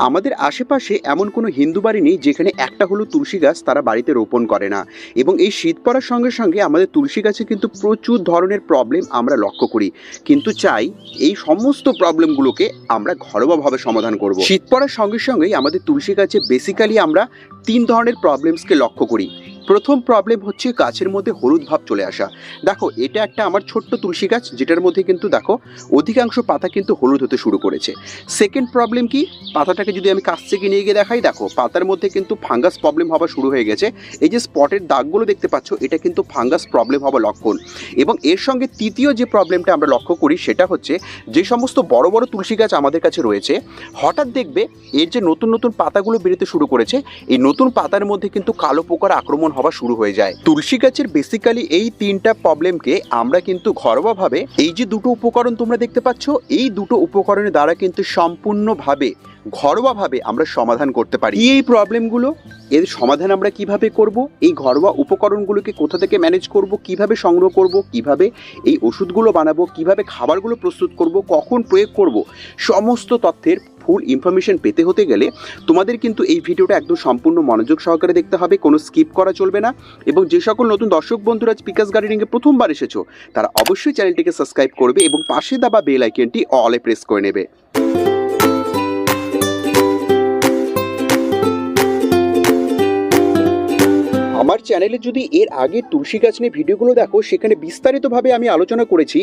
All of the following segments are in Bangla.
আমাদের আশেপাশে এমন কোনো হিন্দু বাড়ি নেই যেখানে একটা হলো তুলসী গাছ তারা বাড়িতে রোপণ করে না। এবং এই শীত পড়ার সঙ্গে সঙ্গে আমাদের তুলসী গাছে কিন্তু প্রচুর ধরনের প্রবলেম আমরা লক্ষ্য করি। কিন্তু চাই এই সমস্ত প্রবলেমগুলোকে আমরা ঘরোয়াভাবে সমাধান করব। শীত পড়ার সঙ্গে সঙ্গেই আমাদের তুলসী গাছে বেসিক্যালি আমরা তিন ধরনের প্রবলেমসকে লক্ষ্য করি। প্রথম প্রবলেম হচ্ছে গাছের মধ্যে হলুদ ভাব চলে আসা। দেখো, এটা একটা আমার ছোট্ট তুলসী গাছ, যেটার মধ্যে কিন্তু দেখো, অধিকাংশ পাতা কিন্তু হলুদ হতে শুরু করেছে। সেকেন্ড প্রবলেম কি? পাতাটাকে যদি আমি কাছ থেকে নিয়ে গিয়ে দেখাই, দেখো, পাতার মধ্যে কিন্তু ফাঙ্গাস প্রবলেম হওয়া শুরু হয়ে গেছে। এই যে স্পটের দাগগুলো দেখতে পাচ্ছ, এটা কিন্তু ফাঙ্গাস প্রবলেম হওয়া লক্ষণ। এবং এর সঙ্গে তৃতীয় যে প্রবলেমটা আমরা লক্ষ্য করি, সেটা হচ্ছে যে সমস্ত বড় বড় তুলসী গাছ আমাদের কাছে রয়েছে, হঠাৎ দেখবে এর যে নতুন নতুন পাতাগুলো বেরোতে শুরু করেছে, এই নতুন পাতার মধ্যে কিন্তু কালো পোকার আক্রমণ হওয়া শুরু হয়ে যায়। তুলসী গাছের বেসিক্যালি এই তিনটা প্রবলেমকে আমরা কিন্তু ঘরোয়াভাবে এই যে দুটো উপকরণ তোমরা দেখতে পাচ্ছ, এই দুটো উপকরণের দ্বারা কিন্তু সম্পূর্ণভাবে, ঘরোয়াভাবে আমরা সমাধান করতে পারি। এই প্রবলেমগুলো এর সমাধান আমরা কীভাবে করব? এই ঘরোয়া উপকরণগুলোকে কোথা থেকে ম্যানেজ করব? কীভাবে সংগ্রহ করব? কীভাবে এই ওষুধগুলো বানাবো? কীভাবে খাবারগুলো প্রস্তুত করব? কখন প্রয়োগ করব? সমস্ত তথ্যের ফুল ইনফরমেশন পেতে হতে গেলে তোমাদের কিন্তু এই ভিডিওটা একদম সম্পূর্ণ মনোযোগ সহকারে দেখতে হবে, কোনো স্কিপ করা চলবে না এবং যে সকল নতুন দর্শক বন্ধুরা পিকাস গার্ডেনিংয়ে প্রথমবার এসেছ, তারা অবশ্যই চ্যানেলটিকে সাবস্ক্রাইব করবে এবং পাশে দাবা বেল আইকনটি অলে প্রেস করে নেবে। আমার চ্যানেলে যদি এর আগে তুলসী গাছ নিয়ে ভিডিওগুলো দেখো, সেখানে বিস্তারিতভাবে আমি আলোচনা করেছি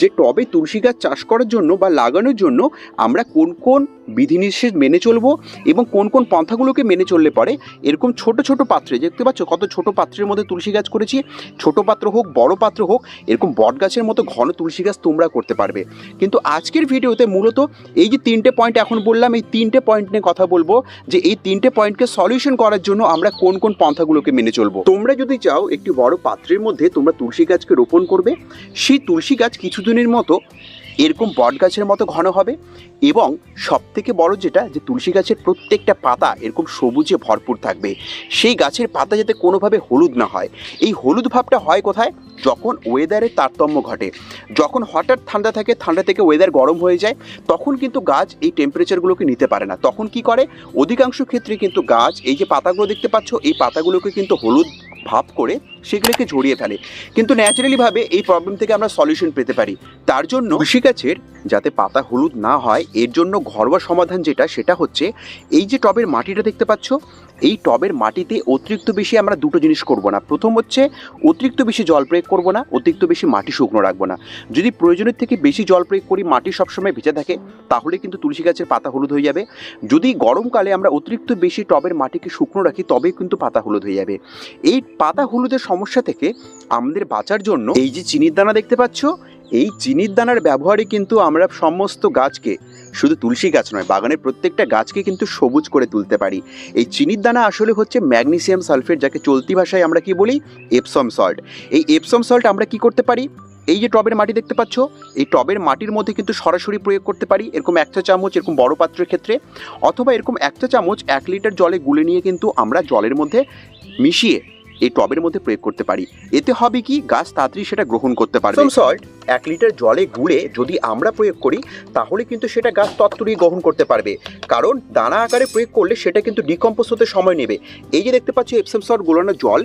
যে টবে তুলসী গাছ চাষ করার জন্য বা লাগানোর জন্য আমরা কোন কোন বিধিনিষেধ মেনে চলবো এবং কোন কোন পন্থাগুলোকে মেনে চললে পরে, এরকম ছোট ছোট পাত্রে, দেখতে পাচ্ছ কত ছোট পাত্রের মধ্যে তুলসী গাছ করেছি, ছোট পাত্র হোক, বড় পাত্র হোক, এরকম বট গাছের মতো ঘন তুলসী গাছ তোমরা করতে পারবে। কিন্তু আজকের ভিডিওতে মূলত এই যে তিনটে পয়েন্ট এখন বললাম, এই তিনটে পয়েন্ট নিয়ে কথা বলব, যে এই তিনটে পয়েন্টকে সলিউশন করার জন্য আমরা কোন কোন পন্থাগুলোকে মেনে চলবো। তোমরা যদি চাও একটি বড় পাত্রের মধ্যে তোমরা তুলসী গাছকে রোপণ করবে, সেই তুলসী গাছ কিছুদিনের মতো এরকম বট গাছের মতো ঘন হবে এবং সব থেকে বড় যেটা, যে তুলসী গাছের প্রত্যেকটা পাতা এরকম সবুজে ভরপুর থাকবে। সেই গাছের পাতা যাতে কোনোভাবে হলুদ না হয়। এই হলুদ ভাবটা হয় কোথায়? যখন ওয়েদারের তারতম্য ঘটে। যখন হঠাৎ ঠান্ডা থাকে, ঠান্ডা থেকে ওয়েদার গরম হয়ে যায়, তখন কিন্তু গাছ এই টেম্পারেচারগুলোকে নিতে পারে না। তখন কি করে? অধিকাংশ ক্ষেত্রে কিন্তু গাছ, এই যে পাতাগুলো দেখতে পাচ্ছ, এই পাতাগুলোকে কিন্তু হলুদ ভাব করে সেগুলোকে ঝরিয়ে ফেলে। কিন্তু ন্যাচারালিভাবে এই প্রবলেম থেকে আমরা সলিউশন পেতে পারি। তার জন্য কৃষি গাছের যাতে পাতা হলুদ না হয়, এর জন্য ঘরোয়া সমাধান যেটা, সেটা হচ্ছে এই যে টবের মাটিটা দেখতে পাচ্ছ, এই টবের মাটিতে অতিরিক্ত বেশি আমরা দুটো জিনিস করব না। প্রথম হচ্ছে অতিরিক্ত বেশি জল প্রয়োগ করব না, অতিরিক্ত বেশি মাটি শুকনো রাখব না। যদি প্রয়োজনের থেকে বেশি জল প্রয়োগ করি, মাটি সবসময় ভেজে থাকে, তাহলে কিন্তু তুলসী গাছের পাতা হলুদ হয়ে যাবে। যদি গরমকালে আমরা অতিরিক্ত বেশি টবের মাটিকে শুকনো রাখি, তবেই কিন্তু পাতা হলুদ হয়ে যাবে। এই পাতা হলুদের সমস্যা থেকে আমাদের বাঁচার জন্য এই যে চিনির দানা দেখতে পাচ্ছ, এই চিনির দানার ব্যবহারে কিন্তু আমরা সমস্ত গাছকে, শুধু তুলসী গাছ নয়, বাগানের প্রত্যেকটা গাছকে কিন্তু সবুজ করে তুলতে পারি। এই চিনির দানা আসলে হচ্ছে ম্যাগনেসিয়াম সালফেট, যাকে চলতি ভাষায় আমরা কি বলি? এপসম সল্ট এই এপসম সল্ট আমরা কি করতে পারি? এই যে টবের মাটি দেখতে পাচ্ছ, এই টবের মাটির মধ্যে কিন্তু সরাসরি প্রয়োগ করতে পারি, এরকম একটা চামচ, এরকম বড় পাত্রের ক্ষেত্রে, অথবা এরকম একটা চামচ এক লিটার জলে গুলে নিয়ে কিন্তু আমরা জলের মধ্যে মিশিয়ে এই টবের মধ্যে প্রয়োগ করতে পারি। এতে হবে কি? গাছ তাড়াতাড়ি সেটা গ্রহণ করতে পারবে। সল্ট এক লিটার জলে গুলে যদি আমরা প্রয়োগ করি, তাহলে কিন্তু সেটা গাছ তত্ত্বরই গ্রহণ করতে পারবে। কারণ দানা আকারে প্রয়োগ করলে সেটা কিন্তু ডিকম্পোজ হতে সময় নেবে। এই যে দেখতে পাচ্ছি এপসম সল্ট গোলানো জল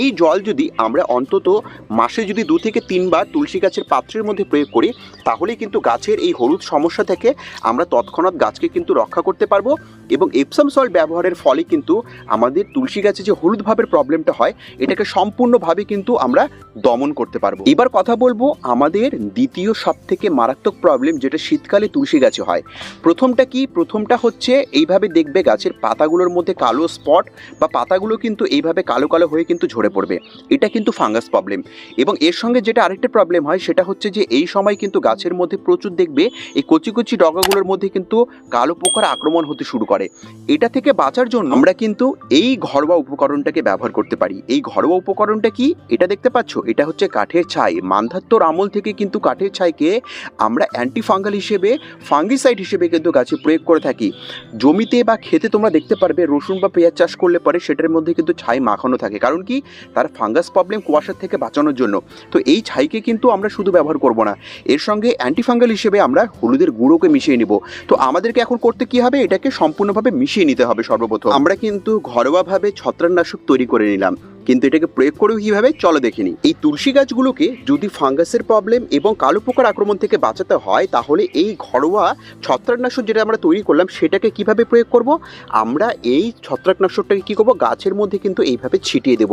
এই জল যদি আমরা অন্তত মাসে যদি দু থেকে তিনবার তুলসী গাছের পাত্রের মধ্যে প্রয়োগ করি, তাহলে কিন্তু গাছের এই হলুদ সমস্যা থেকে আমরা তৎক্ষণাৎ গাছকে কিন্তু রক্ষা করতে পারব এবং এপসাম সল্ট ব্যবহারের ফলে কিন্তু আমাদের তুলসী গাছে যে হলুদ ভাবের প্রবলেমটা হয়, এটাকে সম্পূর্ণভাবে কিন্তু আমরা দমন করতে পারব। এবার কথা বলব আমাদের দ্বিতীয় সব থেকে মারাত্মক প্রবলেম যেটা শীতকালে তুলসী গাছে হয়। প্রথমটা কি? প্রথমটা হচ্ছে এইভাবে দেখবে গাছের পাতাগুলোর মধ্যে কালো স্পট বা পাতাগুলো কিন্তু এইভাবে কালো কালো হয়ে কিন্তু ঝরে পড়বে। এটা কিন্তু ফাঙ্গাস প্রবলেম এবং এর সঙ্গে যেটা আরেকটা প্রবলেম হয়, সেটা হচ্ছে যে এই সময় কিন্তু গাছের মধ্যে প্রচুর দেখবে, এই কচি কচি ডগাগুলোর মধ্যে কিন্তু কালো পোকার আক্রমণ হতে শুরু করে। এটা থেকে বাঁচার জন্য আমরা কিন্তু এই ঘরোয়া উপকরণটাকে ব্যবহার করতে পারি। এই ঘরোয়া উপকরণটা কি? এটা দেখতে পাচ্ছ? এটা হচ্ছে কাঠের ছাই। মান্ধাত্তর আমল থেকে কিন্তু কাঠের ছাইকে আমরা অ্যান্টি ফাঙ্গাল হিসেবে ফাঙ্গিসাইড হিসেবে কিন্তু গাছে প্রয়োগ করে থাকি। জমিতে বা খেতে তোমরা দেখতে পারবে, রসুন বা পেঁয়াজ চাষ করলে পরে সেটার মধ্যে কিন্তু ছাই মাখানো থাকে। কারণ কি? তার ফাঙ্গাস প্রবলেম কুয়াশার থেকে বাঁচানোর জন্য। তো এই ছাইকে কিন্তু আমরা শুধু ব্যবহার করব না, এর সঙ্গে অ্যান্টিফাঙ্গাল হিসেবে আমরা হলুদের গুঁড়োকে মিশিয়ে নিব। তো আমাদেরকে এখন করতে কি হবে? এটাকে সম্পূর্ণভাবে মিশিয়ে নিতে হবে সর্বপ্রথম। আমরা কিন্তু ঘরোয়াভাবে ছত্রাকনাশক তৈরি করে নিলাম। কিন্তু এটাকে প্রয়োগ করব কীভাবে? চলো দেখিনি এই তুলসী গাছগুলোকে যদি ফাঙ্গাসের প্রবলেম এবং কালো পোকার আক্রমণ থেকে বাঁচাতে হয়, তাহলে এই ঘরোয়া ছত্রাকনাশক যেটা আমরা তৈরি করলাম, সেটাকে কীভাবে প্রয়োগ করব? আমরা এই ছত্রাকনাশকটাকে কী করব? গাছের মধ্যে কিন্তু এইভাবে ছিটিয়ে দেব।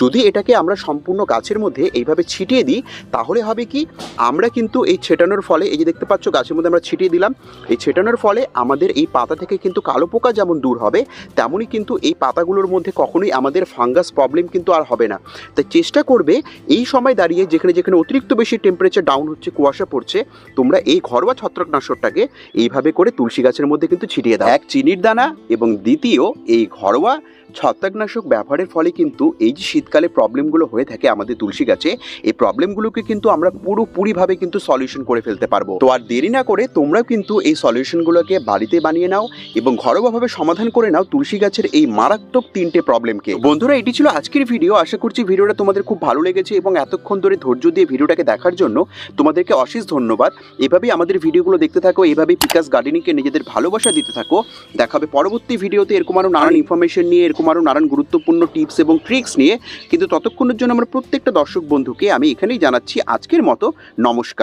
যদি এটাকে আমরা সম্পূর্ণ গাছের মধ্যে এইভাবে ছিটিয়ে দিই, তাহলে হবে কি? আমরা কিন্তু এই ছেটানোর ফলে, এই যে দেখতে পাচ্ছ, গাছের মধ্যে আমরা ছিটিয়ে দিলাম। এই ছেটানোর ফলে আমাদের এই পাতা থেকে কিন্তু কালো পোকা যেমন দূর হবে, তেমনই কিন্তু এই পাতাগুলোর মধ্যে কখনোই আমাদের ফাঙ্গাস প্রবলেম কিন্তু আর হবে না। তাই চেষ্টা করবে এই সময় দাঁড়িয়ে যেখানে যেখানে অতিরিক্ত বেশি টেম্পারেচার ডাউন হচ্ছে, কুয়াশা পড়ছে, তোমরা এই ঘরোয়া ছত্রাকনাশকটাকে এইভাবে করে তুলসী গাছের মধ্যে কিন্তু ছিটিয়ে দাও। এক চিনির দানা এবং দ্বিতীয় এই ঘরোয়া ছত্রাকনাশক ব্যবহারের ফলে কিন্তু এই যে শীতকালে প্রবলেমগুলো হয়ে থাকে আমাদের তুলসী গাছে, এই প্রবলেমগুলোকে কিন্তু আমরা পুরোপুরিভাবে কিন্তু সলিউশন করে ফেলতে পারব। তো আর দেরি না করে তোমরাও কিন্তু এই সলিউশনগুলোকে বাড়িতে বানিয়ে নাও এবং ঘরোয়াভাবে সমাধান করে নাও তুলসী গাছের এই মারাত্মক তিনটে প্রবলেমকে বন্ধুরা, এটি ছিল আজকের ভিডিও আশা করছি ভিডিওটা তোমাদের খুব ভালো লেগেছে এবং এতক্ষণ ধরে ধৈর্য দিয়ে ভিডিওটাকে দেখার জন্য তোমাদেরকে অশেষ ধন্যবাদ। এভাবেই আমাদের ভিডিওগুলো দেখতে থাকো, এভাবেই পিকাস গার্ডেনিংকে নিজেদের ভালোবাসা দিতে থাকো। দেখাবে পরবর্তী ভিডিওতে এরকম আরও নানান ইনফরমেশন নিয়ে, এরকম আরও নানান গুরুত্বপূর্ণ টিপস এবং ট্রিক্স নিয়ে, কিন্তু ততক্ষণের জন্য আমরা প্রত্যেকটা দর্শক বন্ধুকে আমি এখানেই জানাচ্ছি আজকের মতো নমস্কার।